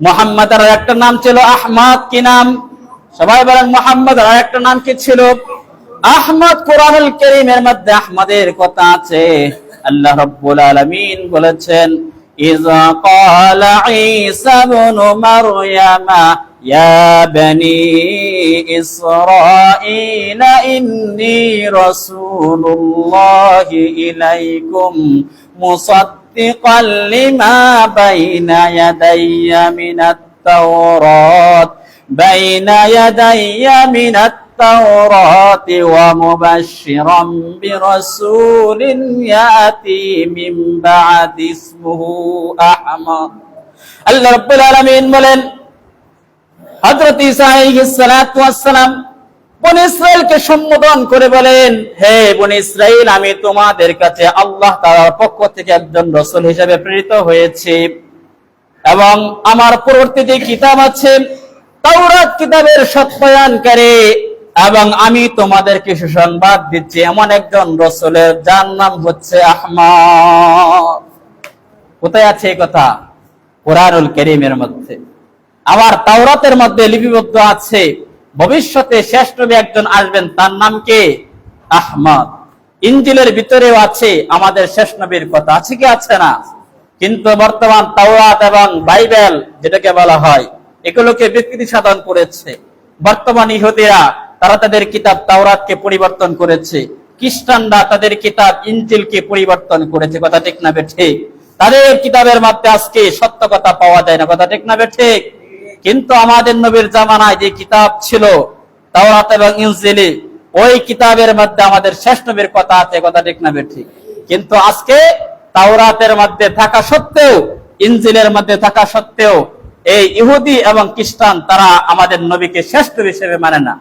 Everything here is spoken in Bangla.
মোহাম্মদ আর একটা নাম ছিল আহমদ কি নাম সবাই বলেন মোহাম্মদ আর একটা নাম কি ছিল আহমদ কোরআনুল করিমের মধ্যে আহমদের কথা আছে আল্লাহ রব্বুল আলামিন বলেছেন إذا قال عيسى ابن مريم يا بني إسرائيل إني رسول الله إليكم مصدقا مصدقا لما بين يدي من التوراة بين يدي من التوراة ومبشرا برسول يأتي من بعد اسمه أحمد الله رب العالمين مولين حضرت عيسى عليه الصلاة والسلام বনি ইসরাইলকে সম্বোধন করে বলেন, হে বনি ইসরাইল আমি তোমাদের কাছে আল্লাহ তাআলার পক্ষ থেকে একজন রাসূল হিসেবে প্রেরিত হয়েছি এবং আমার পরবর্তী যে কিতাব আছে, তাওরাত কিতাবের সত্যায়নকারী এবং আমি তোমাদেরকে সুসংবাদ দিচ্ছি। এমন একজন রসুলের, যার নাম হচ্ছে আহমদ। কোথায় আছে এই কথা? কোরআনুল করিমের মধ্যে। আবার তাওরাতের মধ্যে লিপিবদ্ধ আছে। ভবিষ্যতে শেষ নবী একজন আসবেন, তার নাম কে? আহমদ। ইঞ্জিলের ভিতরেও আছে আমাদের শেষ নবীর কথা। আছে কি, আছে না? কিন্তু বর্তমান তাওরাত এবং বাইবেল যেটাকে বলা হয়, এগুলোকে বিকৃতি সাধন করেছে। বর্তমান ইহুদিরা, তারা তাদের কিতাব তাওরাতকে পরিবর্তন করেছে। খ্রিস্টানরা তাদের কিতাব ইঞ্জিলকে পরিবর্তন করেছে। কথা ঠিক না বে ঠিক তাদের কিতাবের মধ্যে আজকে সত্য কথা পাওয়া যায় না। কথা ঠিক না বে ঠিক কিন্তু আমাদের নবীর জামানায় যে কিতাব ছিল, তাওরাত এবং ইনজিলে, ওই কিতাবের মধ্যে আমাদের শেষ নবীর কথা আছে, কথা ঠিক না ঠিক কিন্তু আজকে তাওরাতের মধ্যে থাকা সত্ত্বেও, ইনজিলের মধ্যে থাকা সত্ত্বেও, এই ইহুদি এবং খ্রিস্টান তারা আমাদের নবীকে শ্রেষ্ঠ হিসেবে মানে না।